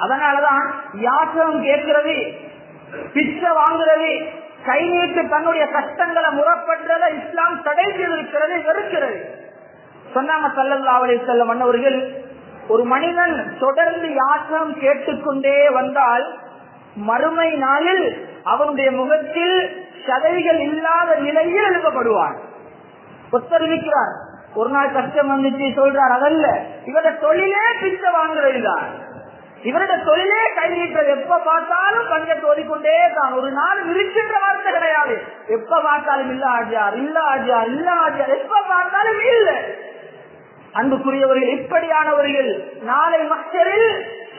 அதனாலதான் யாசகம் கேட்கிறது பிச்சை வாங்குறது கை நீட்டு தன்னுடைய கஷ்டங்களை முறப்படுறத இஸ்லாம் தடை செய்திருக்கிறது வெறுக்கிறது. சொன்னாங்க சல்லல்லா செல்ல செல்லம் ஒரு மனிதன் தொடர்ந்து யாசகம் கேட்டுக்கொண்டே வந்தால் மறுமை நாளில் அவனுடைய முகத்தில் சதைகள் இல்லாத நிலையில் எழுப்பப்படுவான். உத்தரவிக்கிறார். ஒரு நாள் கஷ்டம் வந்துச்சு சொல்றார் அதல்ல. இவர தொழிலே பிச்சை வாங்குறதுதான் இவரோட இவருடைய தொழிலே கை நீட்டது எப்ப பார்த்தாலும் பஞ்சத்தை ஓடிக்கொண்டே தான் ஒரு நாள் இருக்கின்ற வார்த்தை கிடையாது. எப்ப பார்த்தாலும் இல்ல ஆஜியார் இல்ல ஆஜியார் இல்ல ஆஜியார் எப்ப பார்த்தாலும் இல்ல. அன்புக்குரியவர்கள் இப்படியானவர்கள் நாளை மக்களில்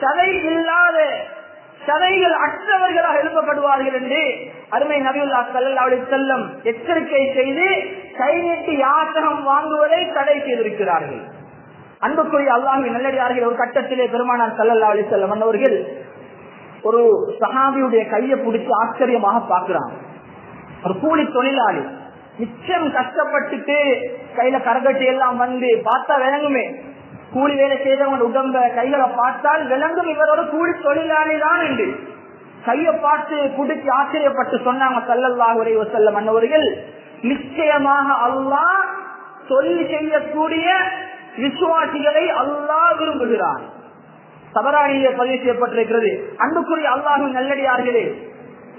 சதை இல்லாத சதைகள் அற்றவர்களாக எழுப்பப்படுவார்கள் என்று அருமை நபியுல்லா சல்லா செல்லம் எச்சரிக்கை செய்து கை நீட்டி யாசகம் வாங்குவதை தடை செய்திருக்கிறார்கள். அன்புக்குரிய அல்லாஹி நல்லடியார்கள் ஒரு கட்டத்திலே பெருமானார் சல்லல்லா அலி செல்லம் அவர்கள் ஒரு சஹாபியுடைய கையை பிடிச்சு ஆச்சரியமாக பார்க்கிறான் ஒரு கூலி தொழிலாளி நிச்சயம் கஷ்டப்பட்டுட்டு கையில கரகட்டி எல்லாம் வந்து பார்த்தா விளங்குமே. கூலி வேலை செய்தவங்க உடம்ப கைகளை பார்த்தால் விளங்கும். இவரோட கூலி தொழிலாளி தான் என்று. கையை பார்த்து குடிச்சு ஆச்சரியப்பட்டு சொன்னாங்க சல்லல்லாஹ் உரை செல்லம் அன்னவர்கள் நிச்சயமாக அல்லாஹ் தொழில் செய்யக்கூடிய விசுவாசிகளை அல்லா விரும்புகிறான். தவறானிலே பதிவு செய்யப்பட்டிருக்கிறது. அன்புக்குரிய அல்லாஹும் நல்லடியார்களே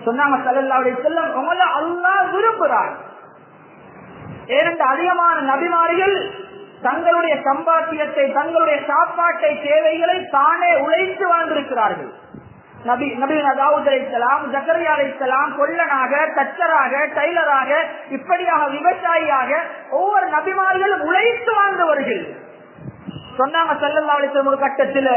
சொன்னாங்க சல்லல்லாவுடைய செல்லம் உங்களை அல்லாஹ் விரும்புகிறான். ஏனென்ற அதிகமான நபிமாரிகள் தங்களுடைய சம்பாத்தியத்தை தங்களுடைய சாப்பாட்டை தேவைகளை தானே உழைத்து வாழ்ந்திருக்கிறார்கள். நபி நபீன தாவூத் அலைக்கலாம் ஜக்கரியா அலைக்கலாம் கொல்லனாக தச்சராக டைலராக இப்படியாக விவசாயியாக ஒவ்வொரு நபிமார்களும் உழைத்து வாழ்ந்தவர்கள். சொன்னாங்க செல்லல்லா அலிஸ்லம் ஒரு கட்டத்துல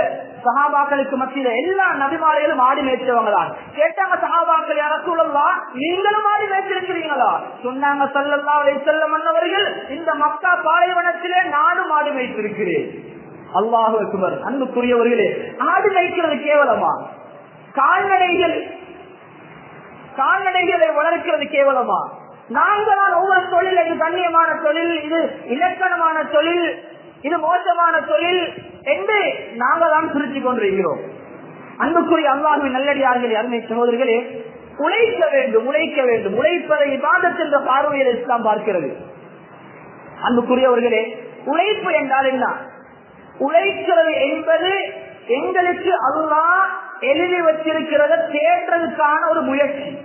சகாபாக்களுக்கு மத்தியில எல்லா நபிமாலைகளும் ஆடி மேய்ச்சவங்க தான் கேட்டாங்க சகாபாக்கள் யார சூழல்லாம் நீங்களும் ஆடி மேய்ச்சிருக்கிறீங்களா? சொன்னாங்க செல்லல்லா அலி செல்ல மன்னவர்கள் இந்த மக்கா பாலைவனத்திலே நானும் ஆடி மேய்த்திருக்கிறேன். அல்லாஹு குமர் அன்புக்குரியவர்களே ஆடு மேய்க்கிறது கேவலமா? கால்நடைகள் கால்நடைகளை வளர்க்கிறது கேவலமா? நாங்களால் ஒவ்வொரு தொழில் இது கண்ணியமான தொழில் இது இலக்கணமான தொழில் இது மோசமான தொழில் என்று நாங்கள் தான் பிரிச்சு கொண்டிருக்கிறோம். அன்புக்குரிய அல்லாஹுவின் நல்லடியார்களே அருமை சகோதரிகளே உழைக்க வேண்டும் உழைக்க வேண்டும். உழைப்பதை இபாதத் என்ற பார்வையில் இஸ்லாம் பார்க்கிறது. அன்புக்குரியவர்களே உழைப்பு என்றால் என்ன? உழைக்கிறது என்பது எங்களுக்கு அல்லா எழுதி வச்சிருக்கிறத தேடுறதுக்கான ஒரு முயற்சி.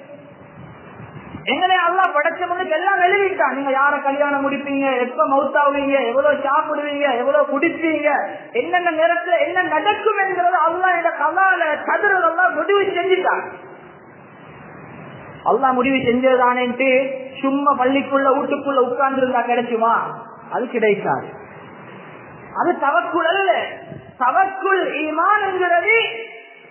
எங்களை அல்லா படைச்சவங்களுக்கு எல்லாம் எழுதிட்டான் நீங்க யார கல்யாணம் முடிப்பீங்க? எப்ப மவுத்தாவீங்க எவ்வளவு சாப்பிடுவீங்க? எவ்வளவு குடிப்பீங்க? என்னென்ன நேரத்துல என்ன நடக்கும் என்கிறது அல்லா இந்த கலால கதிரெல்லாம் முடிவு செஞ்சுட்டான் அல்லா முடிவு செஞ்சதானேன்ட்டு சும்மா பள்ளிக்குள்ள வீட்டுக்குள்ள உட்கார்ந்து இருந்தா கிடைக்குமா அது கிடைக்காது. அது தவக்குள் அல்ல. தவக்குள் ஈமான் என்கிறது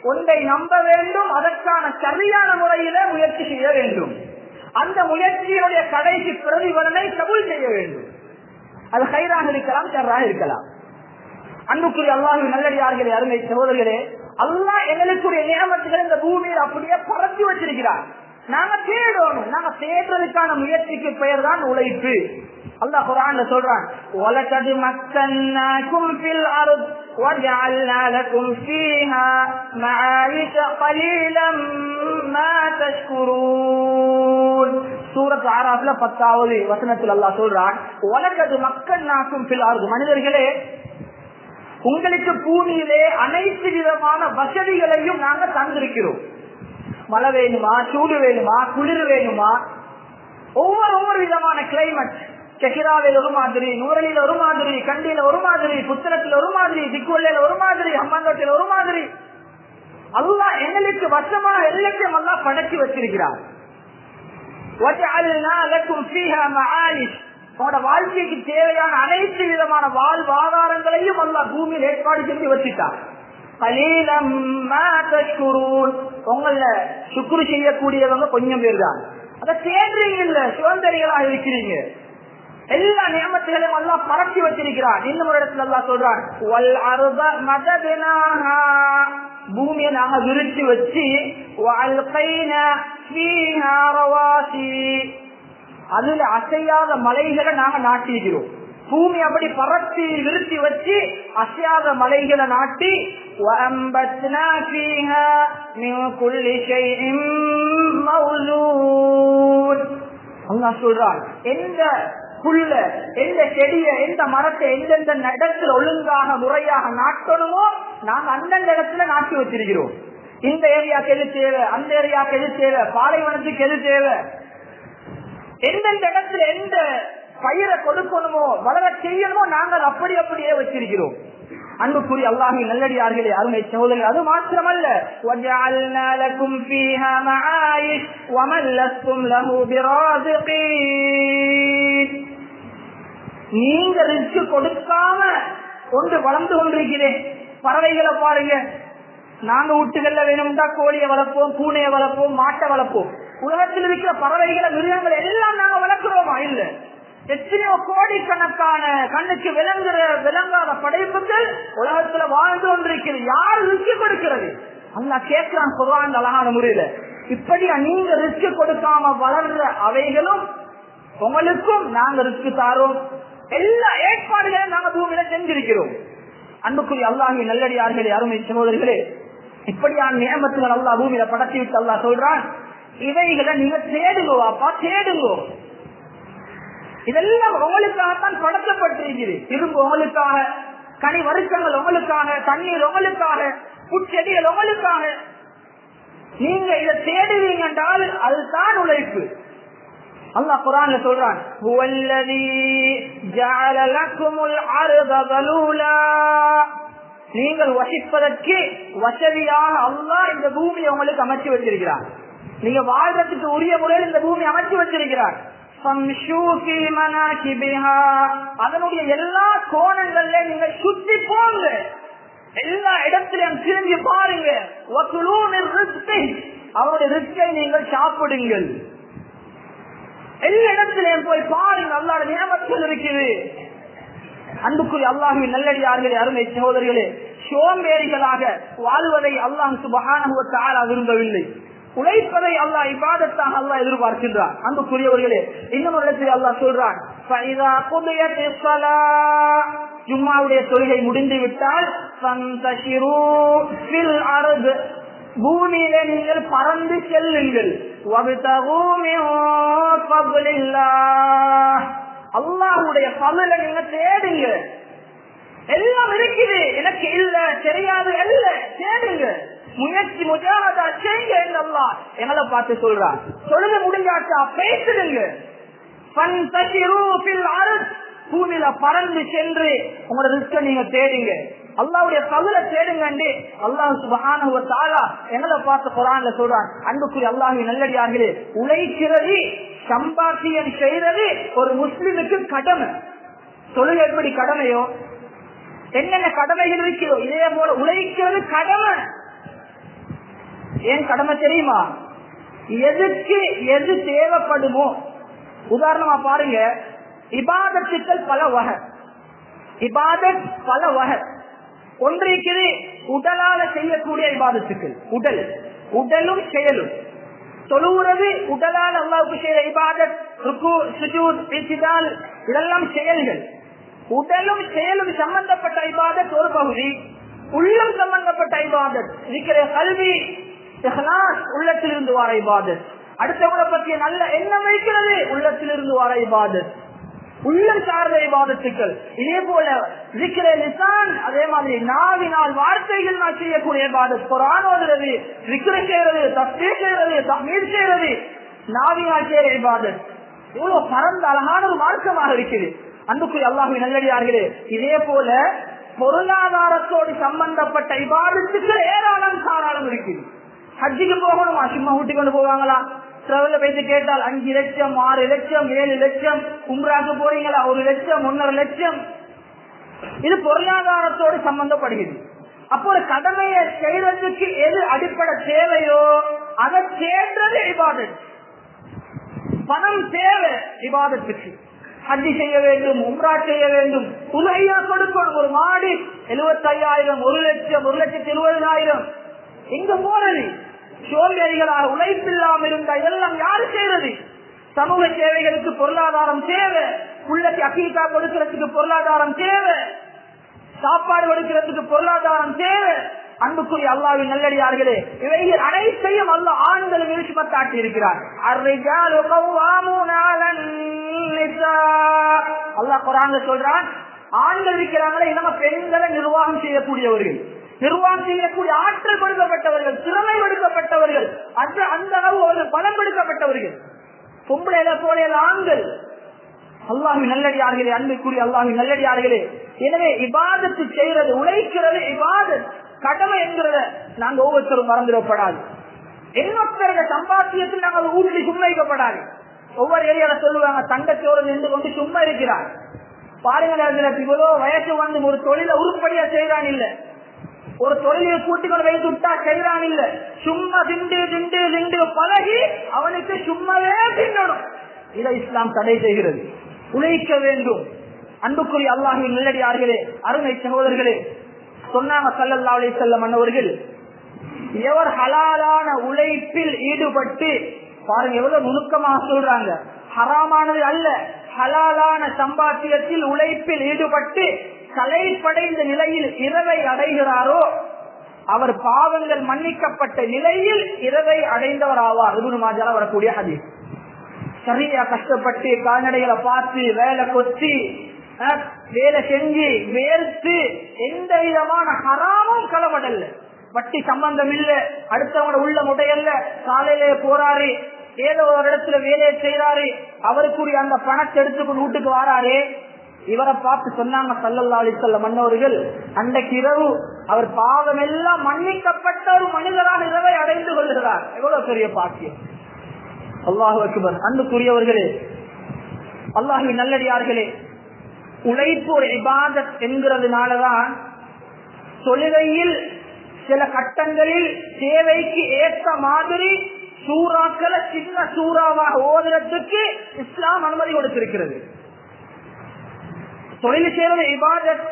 ஒன்றை நம்ப வேண்டும். அதற்கான சரியான முறையில முயற்சி செய்ய வேண்டும். அந்த முயற்சியினுடைய கடைசி பிரதிபலனை கபூல் செய்ய வேண்டும். அது ஹைராக இருக்கலாம் சர்ராக இருக்கலாம். அன்புக்குரிய அல்லாஹு நல்லடியார்களே அருமை சகோதரர்களே அல்லா எங்களுக்குரிய நியமத்துகள் இந்த பூமியில் அப்படியே பறந்து வச்சிருக்கிறார். நாங்க தேடணும். நாங்க தேடுறதுக்கான முயற்சிக்கு பெயர் தான் உழைப்பு. அல்லாஹ் குரான்ல சொல்றான் வலகது மக்கன்னாக்கும் ஃபில் அர்த் وجعلنا لكم فيها معايش قليلا ما تشكرون சூரத் ஆறாப்ல பத்தாவது வசனத்தில் அல்லாஹ் சொல்றான் உலகது மக்கள் நாக்கும் பில் அர்த் மனிதர்களே உங்களுக்கு பூமியிலே அனைத்து விதமான வசதிகளையும் நாங்க தந்திருக்கிறோம் மழை வேணுமா சூடு வேணுமா குளிர் வேணுமா ஒவ்வொரு ஒவ்வொரு விதமான கிளைமேட் கெஹிராவில் ஒரு மாதிரி நூரலில் ஒரு மாதிரி கண்டியில ஒரு மாதிரி புத்தகத்தில் ஒரு மாதிரி திக்குவல்லையில ஒரு மாதிரி அம்மாங்கத்தில் ஒரு மாதிரி. அல்லா எங்களுக்கு வசமான எல்லாத்தையும் அல்லா படைச்சு வச்சிருக்கிறார். உங்களோட வாழ்க்கைக்கு தேவையான அனைத்து விதமான வாழ்வாதாரங்களையும் அல்லா பூமியில் ஏற்பாடு செஞ்சு வச்சுட்டார். உங்கள சுக்குரு செய்யக்கூடியவங்க கொஞ்சம் பேர் தான் அதை தேடுறீங்க இல்ல சுதந்திரிகளாக இருக்கிறீங்க. எல்லா நியமத்துகளையும் எல்லாம் பறக்கி வச்சிருக்கிறான். இன்னும் ஒரு இடத்துல அல்லா சொல்றான் பூமியை நாங்க விரிச்சு வச்சு அதுல அசையாத மலைகளை நாங்க நாட்டிக்கிறோம் பூமி அப்படி பறத்தி விருத்தி வச்சு அசையாத மலைகளை நாட்டி அல்லாஹ் சொல்றான் எந்த புல்ல எந்த செடிய எந்த மரத்தை எந்தெந்த இடத்துல ஒழுங்காக முறையாக நாட்டணுமோ நாங்க அந்தந்த இடத்துல நாட்டி வச்சிருக்கிறோம் இந்த ஏரியாக்கு எது தேவை அந்த ஏரியாக்கு எது தேவை பாலைவனத்துக்கு எது தேவை எந்தெந்த இடத்துல எந்த பயிரை கொடுக்கணுமோ வளர செய்யணுமோ நாங்கள் அப்படி அப்படியே வச்சிருக்கிறோம் அன்புக்குரிய அல்லாஹி நல்லடியார்களே அருமை சகோதரி அது மாத்திரமல்ல وَجَعَلْنَا لَكُمْ فِيهَا مَعَايِشْ وَمَنْ لَسْتُمْ لَهُ بِرَازِقِينَ நீங்க ரிஸ்க் கொடுக்காம ஒன்று வளர்ந்து கொண்டிருக்கிறேன். பறவைகளை பாருங்க. நாங்க வீட்டுகள்ல வேணும்டா கோழியை வளர்ப்போம் பூனையை வளர்ப்போம் மாட்டை வளர்ப்போம். உலகத்தில் இருக்கிற பறவைகளை மிருகங்களை எல்லாம் நாங்க வளர்க்கிறோமா? இல்ல. எத்தனையோ கோடிக்கணக்கான கண்ணுக்கு விளங்குற விளங்காத படைப்புகள் உலகத்துல வாழ்ந்து கொண்டிருக்கிறது. யார் ரிஸ்க் கொடுக்கிறது? அல்லா கேட்கிறான் குர்ஆன் அழகான முறையில. இப்படியா நீங்க ரிஸ்க் கொடுக்காம வளர்ற அவைகளும் உங்களுக்கும் நாங்க ரிஸ்க் தாரோம் எல்லா ஏற்பாடுகளையும் நாங்க பூமியில செஞ்சிருக்கிறோம். அன்புக்குரிய அல்லாஹி நல்லடியார்களே அருமை சகோதரிகளே இப்படியான நியமத்துகள் அல்லா பூமியில படத்தி விட்டு அல்லா சொல்றான் இவைகளை நீங்க தேடுங்கோ அப்பா தேடுங்கோ. இதெல்லாம் உங்களுக்காகத்தான் படைக்கப்பட்டிருக்கிறது இரும்பு உங்களுக்காக கனி வருஷங்கள் உங்களுக்காக தண்ணீர் உங்களுக்காக புட்செடிகள் உங்களுக்காக. நீங்க இதை தேடுவீங்க என்றால் அதுதான் உழைப்பு. அல்லாஹ் குரான்ல சொல்றான் "ஹுவல்லதீ ஜஅல லக்குமுல் அர்த தலூலா." நீங்கள் வசிப்பதற்கு வசதியாக அல்லாஹ் இந்த பூமியை உங்களுக்கு அமைச்சு வச்சிருக்கிறார். நீங்க வாழ்றதுக்கு உரிய முறையில் இந்த பூமி அமைச்சு வச்சிருக்கிறார். அதனுடைய எல்லா கோணங்கள்ல நீங்க சுத்தி போங்க. எல்லா இடத்திலையும் திரும்பி பாருங்க. அவருடைய ரிஸ்கை நீங்கள் சாப்பிடுங்கள். எல்லா இடத்திலையும் போய் பாருங்க அல்லாட நியமத்தில் இருக்குது. அன்புக்குரிய அல்லாஹுவின் நல்லடியார்களே அருமை சகோதரிகளே சோம்பேறிகளாக வாழ்வதை அல்லாஹ் சுபகான விரும்பவில்லை. உழைப்பதை அல்லாஹ் இபாதத்தாக அல்லாஹ் எதிர்பார்க்கின்றார் அன்புக்குரியவர்களே இன்னும் இடத்தில் அல்லாஹ் சொல்றான் "ஃபைதா ஜும்மாவுடைய தொழுகை முடிந்து விட்டால் "ஃபந்தஷிரூ ஃபில் நீங்கள் பறந்து செல்லுங்கள். அல்லாவுடைய பலனை நீங்க தேடுங்க. எல்லாம் இருக்குது. எனக்கு இல்ல தெரியாது இல்ல தேடுங்க. முயற்சி முஜாதா செய்ய என்னல்லா எங்களை பார்த்து சொல்றான். சொல்லுங்க முடிஞ்சாச்சா? பேசுடுங்க பன் தசி ரூபில் அருள் பூமியில பறந்து சென்று உங்களோட ரிஸ்க நீங்க தேடுங்க. அல்லாவுடைய பதில தேடுங்கண்டு அல்லாஹ் சுபஹானஹு ஒரு தாரா எங்களை பார்த்து குரான்ல சொல்றான் அன்புக்குரிய அல்லாஹி நல்லடியார்களே உழைக்கிறது சம்பாத்தியம் செய்யறது ஒரு முஸ்லிமுக்கு கடமை. தொழில் எப்படி கடமையோ என்னென்ன கடமைகள் இருக்கிறோ இதே போல உழைக்கிறது கடமை. ஏன் கடமை தெரியுமா? எதுக்கு எது தேவைப்படுமோ? உதாரணமா பாருங்க இபாதத்துக்கள் பல வகை. இபாதத் பல வகை. ஒன்று உடலால செய்யக்கூடிய இபாதத்துக்கள். உடல். உடலும் செயலும். தொழுவுறது உடலால் அல்லாவுக்கு செய்த இபாதத் ருக்கு இதெல்லாம் செயல்கள். உடலும் செயலும் சம்பந்தப்பட்ட இபாதத் ஒரு பகுதி. உள்ளம் சம்பந்தப்பட்ட இபாதத். இருக்கிற கல்வி உள்ளத்திலிருந்து வார இபாதத். அடுத்தவங்களை பற்றிய நல்ல எண்ணம் வைக்கிறது உள்ளத்திலிருந்து வார இபாதத். உள்ளம் சார்ந்த இபாதத்துக்கள். இதே போல இருக்கிற நிசான் அதே மாதிரி நாவினால் வார்த்தைகள் நான் செய்யக்கூடிய இபாதத் குரான் ஓதுறது விக்கிர செய்யறது தப்பே செய்யறது தமிழ் செய்யறது நாவினால் செய்யற இபாதத். இவ்வளவு பரந்த அழகான ஒரு மார்க்கமாக இருக்குது. அன்புக்குரிய அல்லாஹு நல்லடியார்களே இதே போல பொருளாதாரத்தோடு சம்பந்தப்பட்ட இபாதத்துக்கள் ஏராளம் தாராளம் இருக்குது. ஹஜ்ஜிக்கு போகணுமா? சும்மா ஊட்டி கொண்டு போவாங்களா? டிராவல்ல பேசி கேட்டால் அஞ்சு லட்சம் ஆறு லட்சம் ஏழு லட்சம் உம்ராக்கு போறீங்களா? ஒரு லட்சம் ஒன்னரை லட்சம். இது பொருளாதாரத்தோடு சம்பந்தப்படுகிறது. அப்போ ஒரு கடமையை செய்யறதுக்கு எது அடிப்படை தேவையோ அதை சேர்ந்தது இபாதத். பணம் தேவை இபாதத்துக்கு. ஹஜ்ஜி செய்ய வேண்டும் உம்ரா செய்ய வேண்டும். உலகையா கொடுக்கணும். ஒரு மாடி எழுபத்தி ஐயாயிரம் ஒரு லட்சம் ஒரு லட்சத்தி இருபதாயிரம் எங்க போறது? சோம்பேறிகளாக உழைப்பில்லாம இருந்த இதெல்லாம் யாரு செய்யறது சமூக சேவைகளுக்கு பொருளாதாரம் தேவை. உள்ளத்தை அக்கீக்கா கொடுக்கிறதுக்கு பொருளாதாரம் தேவை. சாப்பாடு கொடுக்கிறதுக்கு பொருளாதாரம் தேவை. அன்புக்குரிய அல்லாவின் நல்லடியார்களே இவைகள் அனைத்தையும் அல்ல ஆண்கள் மீது சுமத்தாட்டி இருக்கிறார். அல்லாஹ் குரான் சொல்றான் ஆண்கள் இருக்கிறாங்களே நம்ம பெண்களை நிர்வாகம் செய்யக்கூடியவர்கள். நிர்வாகம் செய்யக்கூடிய ஆற்றல் கொடுக்கப்பட்டவர்கள் திறமை கொடுக்கப்பட்டவர்கள் அந்த அந்த அளவு ஒரு பலம் கொடுக்கப்பட்டவர்கள். பொம்பளையில போல ஆண்கள். அல்லாஹி நல்லடியார்களே அன்புக்குரிய அல்லாஹி நல்லடியார்களே. எனவே இபாதத்து செய்யறது உழைக்கிறது இபாதத். கடமை என்கிறத நாங்க ஒவ்வொருத்தரும் மறந்துடப்படாது. எண்ணொத்தருடைய சம்பாத்தியத்தில் நாங்கள் ஊட்டி சும்மா வைக்கப்படாது ஒவ்வொரு ஏரியால சொல்லுவாங்க தங்கச்சோறு நின்று கொண்டு சும்மா இருக்கிறார் பாருங்க இவ்வளவு வயசு வந்து ஒரு தொழில உருப்படியா செய்யறான் இல்லை. ஒரு தொழிலை கூட்டிகள் வைத்து விட்டா செய்யறான் இல்ல. சும்மா திண்டு திண்டு திண்டு பழகி அவனுக்கு சும்மாவே தின்னணும். இதை இஸ்லாம் தடை செய்கிறது. உழைக்க வேண்டும். அன்புக்குரிய அல்லாஹின் நல்லடியார்களே அருமை சகோதரர்களே சொன்னாங்க சல்லல்லா அலி செல்லம் அன்னவர்கள் எவர் ஹலாலான உழைப்பில் ஈடுபட்டு பாருங்க எவ்வளவு நுணுக்கமாக சொல்றாங்க. ஹராமானது அல்ல ஹலாலான சம்பாத்தியத்தில் உழைப்பில் ஈடுபட்டு கலைப்படைந்த நிலையில் இரவை அடைகிறாரோ அவர் பாவங்கள் மன்னிக்கப்பட்ட நிலையில் இரவை அடைந்தவர் ஆவார் மாஜால வரக்கூடிய அது சரியா கஷ்டப்பட்டு கால்நடைகளை பார்த்து வேலை கொத்தி வேலை செஞ்சு வேர்த்து எந்த விதமான ஹராமும் கலவடல்ல வட்டி சம்பந்தம் இல்ல அடுத்தவங்க உள்ள முடையல்ல காலையிலே போறாரு ஏதோ ஒரு இடத்துல வேலையை செய்யறாரு அவருக்குரிய அந்த பணத்தை எடுத்துக்கொண்டு வீட்டுக்கு வாராரு இவரை பார்த்து சொன்னாங்க சல்லல்லா அலிசல்ல மன்னவர்கள் அன்றைக்கு இரவு அவர் பாவம் எல்லாம் மன்னிக்கப்பட்ட ஒரு மனிதராக இரவை அடைந்து கொள்கிறார். எவ்வளவு பெரிய பாக்கியம். அல்லாஹு அக்பர். அன்புக்குரியவர்களே அல்லாஹு நல்லடியார்களே உழைப்பு ஒரு இபாதத் என்கிறதுனாலதான் தொழுகையில் சில கட்டங்களில் தேவைக்கு ஏற்ற மாதிரி சூறாக்களை சின்ன சூறாவாக ஓதுறதுக்கு இஸ்லாம் அனுமதி கொடுத்திருக்கிறது. தொழில் செய்வது இபாதத்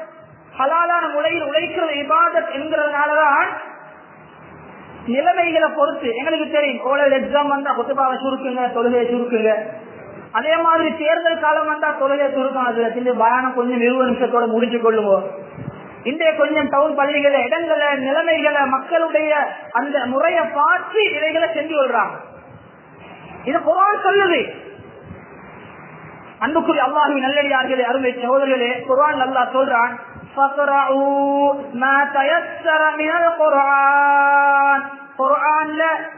ஹலாலான முறையில் உழைக்கிறது இபாதத் என்கிறதுனாலதான் நிலைமைகளை பொறுத்து எங்களுக்கு தெரியும். கோலர் எக்ஸாம் வந்தா கொத்துபாவை சுருக்குங்க தொழுகையை சுருக்குங்க. அதே மாதிரி தேர்தல் காலம் வந்தா தொழுகையை சுருக்கம் அதுல சின்ன பயானம் கொஞ்சம் இருபது நிமிஷத்தோட முடிச்சு கொள்ளுவோம். இன்றைய கொஞ்சம் டவுன் பள்ளிகளை இடங்களை நிலைமைகளை மக்களுடைய அந்த முறையை பார்த்து இவைகளை செஞ்சு கொள்றாங்க. இது குரான் சொல்லுது. அன்புக்குரிய அல்லாஹி நல்லடியார்களே அருமை சகோதரர்களே குரான் நல்லா சொல்றான்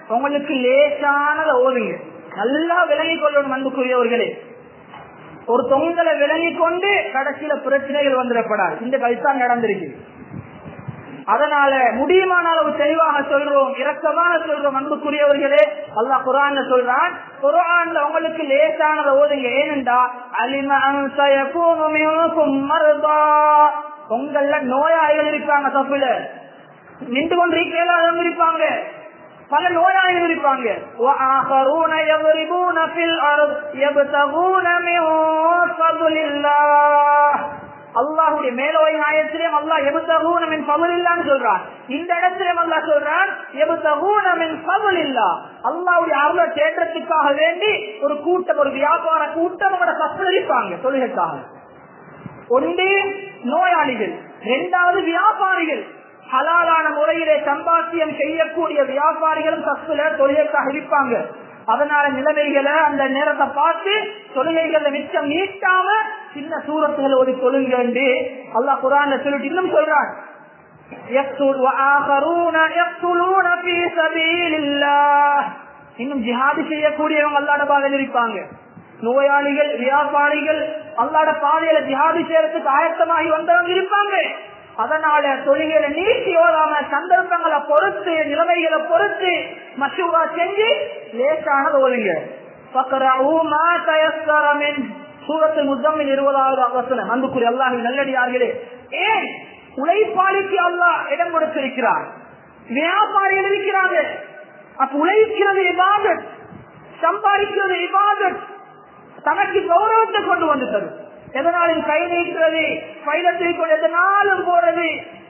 உங்களுக்கு லேசானதை ஓதுங்க. நல்லா விளங்கிக் கொள்ளணும் அன்புக்குரியவர்களே. ஒரு தொங்கலை விளங்கிக் கொண்டு கடைசியில பிரச்சனைகள் வந்துடப்படாது. இந்த கல்தான் நடந்திருக்கு. அதனால முடியுமான அளவு தெளிவாக சொல்றோம் இரக்கமாக சொல்றோம் அன்புக்குரியவர்களே. அல்லா குரான் சொல்றான் குரான்ல உங்களுக்கு லேசானதை ஓதுங்க. ஏனென்றா உங்கள நோயாளிகள் இருப்பாங்க தப்புல. நின்று கொண்டு இருப்பாங்க. பல நோயாளிகள் இருப்பாங்க. அல்லாஹுடைய மேலோய் ஆயத்திலையும் அல்லா எபுத்தகூனமின் பவுல் இல்லான்னு சொல்றான் இந்த இடத்திலும் அல்லா சொல்றான் எபுத்தகூனமின் பவுல் இல்லா அல்லாவுடைய அருள தேற்றத்துக்காக வேண்டி ஒரு கூட்டம் ஒரு வியாபார கூட்டம் அவரை சஸ்தரிப்பாங்க தொழுகைக்காக. ஒன்று நோயாளிகள் இரண்டாவது வியாபாரிகள். ஹலாலான முறையிலே சம்பாத்தியம் செய்யக்கூடிய வியாபாரிகளும் சஸ்துல தொழிலுக்காக இருப்பாங்க. அதனால நிலைமைகளை அந்த நேரத்தை பார்த்து தொழுகைகளை மிச்சம் நீட்டாம சின்ன சூரத்துகள் ஒரு தொழுங்க அல்லா குரான் சொல்லிட்டு இன்னும் சொல்றான். இன்னும் ஜிஹாதி செய்யக்கூடியவங்க அல்லாட பாதையில் இருப்பாங்க. நோயாளிகள் வியாபாரிகள் அல்லாட பாதையில ஜிஹாதி செய்யறதுக்கு ஆயத்தமாகி வந்தவங்க இருப்பாங்க. அதனால தொழில்களை நீட்டி ஓடாம சந்தர்ப்பங்களை பொறுத்து நிலைமைகளை பொறுத்து மசூரா செஞ்சு லேசானது ஓடுங்க சூரத்தில் முத்தமில் இருபதாவது அவசரம் அன்புக்குரிய அல்லாஹ் நல்லடியார்களே ஏன் உழைப்பாளிக்கு அல்லாஹ் இடம் கொடுத்திருக்கிறார்? வியாபாரிகள் இருக்கிறாங்க அப்ப உழைக்கிறது இபாதத் சம்பாதிக்கிறது இபாதத் தனக்கு கௌரவத்தை கொண்டு வந்து தரும் எதனாலும் கை நீக்கிறது பைலத்தை கொண்டு எதனாலும் போறது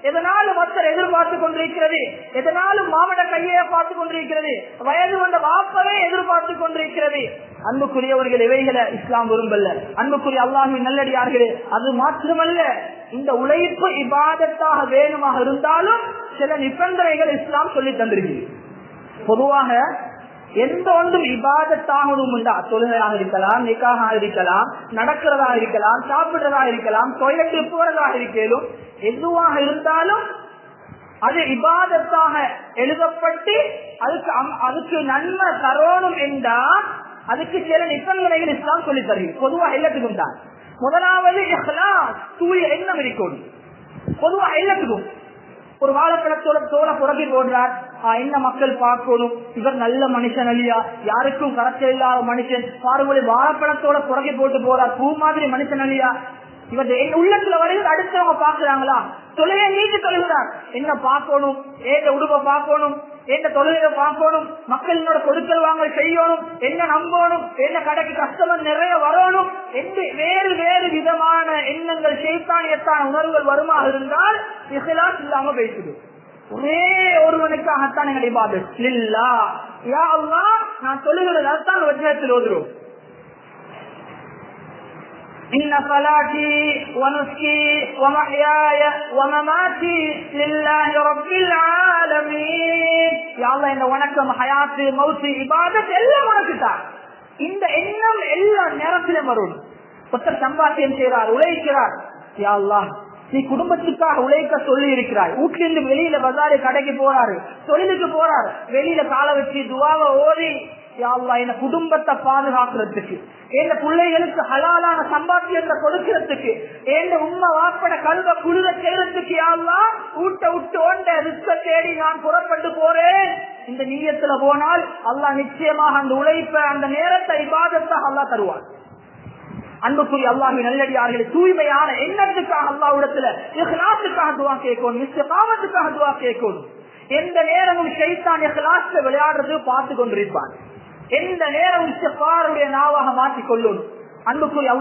எதனாலும் மத்தர் எதிர்பார்த்து கொண்டிருக்கிறது எதனாலும் மாவட்ட கையை பார்த்து கொண்டிருக்கிறது வயது வந்த வாப்பவே எதிர்பார்த்து கொண்டிருக்கிறது. அன்புக்குரியவர்கள் இவைகளை இஸ்லாம் விரும்பல. அன்புக்குரிய அல்லாஹின் நல்லடியார்களே அது மாத்திரமல்ல. இந்த உழைப்பு இபாதத்தாக வேணுமாக இருந்தாலும் சில நிபந்தனைகள் இஸ்லாம் சொல்லி தந்திருக்கு பொதுவாக எந்த ஒன்றும் இபாதத்தாகவும் உண்டா? தொழுகையாக இருக்கலாம் நிக்காக இருக்கலாம் நடக்கிறதா இருக்கலாம் சாப்பிடுறதா இருக்கலாம் தொழிலுக்கு போறதாக இருக்கலும் எதுவாக இருந்தாலும் அது இபாதத்தாக எழுதப்பட்டு அதுக்கு அம்- அதுக்கு நன்மை தரோணும் என்றா அதுக்கு சில நிபந்தனைகள் இஸ்லாம் சொல்லி தருகிறது. பொதுவாக எல்லாத்துக்கும் தான் முதலாவது தூய எண்ணம் இருக்கணும். பொதுவாக எல்லாத்துக்கும். ஒரு வாழைப்பழத்தோட தோலை புறக்கி போடுறார். என்ன மக்கள் பார்க்கணும்? இவர் நல்ல மனுஷன் அல்லையா யாருக்கும் கரச்சல் இல்லாத மனுஷன். பாருங்களை வாழைப்பழத்தோட புறக்கி போட்டு போறார். பூ மாதிரி மனுஷன் அல்லையா இவர் என் உள்ளத்துல வருகிறது அடுத்தவங்க பாக்குறாங்களா தொழிலை நீட்டு தொழுகிறார். என்ன பார்க்கணும்? ஏத உடுப்பை பார்க்கணும்? ஏந்த தொழிலை பார்க்கணும் மக்கள் என்னோட கொடுக்கல் வாங்கல் செய்யணும் என்ன நம்பணும் என்ன கடைக்கு கஸ்டமர் நிறைய வரணும் என்று வேறு வேறு விதமான எண்ணங்கள் செய்தானியத்தான உணர்வுகள் வருமாக இருந்தால் இஸ்லாம் இல்லாம பேசுது. ஒரே ஒருவனுக்காகத்தான் எங்கள் இபாதத். இல்லா யா அல்லாஹ் நான் சொல்லுகிறது அதுதான் வஜ்ரத்தில் ஓதுறோம். إن صلاتي ونسكي ومحياي ومماتي لله رب العالمين يا الله இந்த வணக்கம் ஹயாத்து மௌத்து இபாதத் எல்லாம் உனக்குதான் இந்த எண்ணம் எல்லா நேரத்திலும் வரும் ஒருத்தர் சம்பாத்தியம் செய்கிறார் உழைக்கிறார் யா அல்லாஹ் நீ குடும்பத்துக்காக உழைக்க சொல்லி இருக்கிறாய் வீட்டிலிருந்து வெளியில பஜாரு கடைக்கு போறாரு. தொழிலுக்கு போறாரு. வெளியில கால வச்சு துவாவை ஓடி யா குடும்பத்தை பாதுகாக்கிறதுக்கு எந்த பிள்ளைகளுக்கு ஹலாலான சம்பாத்தியத்தை கொடுக்கிறதுக்கு எந்த உண்மை வாப்பட கல்வ குழுத செய்யறதுக்கு யாழ்லாம் ஊட்ட விட்டு ஓண்ட ரிஸ்க தேடி நான் புறப்பட்டு போறேன். இந்த நீயத்துல போனால் அல்லாஹ் நிச்சயமாக அந்த உழைப்ப அந்த நேரத்தை விவாதத்தை அல்லா தருவான். அன்புக்குரிய அல்லாஹி நல்லடியார்களே தூய்மையான எண்ணத்துக்காக அல்லாஹ்விடத்துல இஹ்லாஸுக்காக துவா கேட்கணும் இஸ்லாமத்துக்காக துவா கேட்கணும். எந்த நேரமும் ஷைத்தான் இஹ்லாஸ்ல விளையாடுறது பார்த்து கொண்டிருப்பான். எந்த நேரமும் இஸ்திகாருடைய நாவாக மாற்றிக் கொள்ளணும் அன்புக்குரிய அல்லா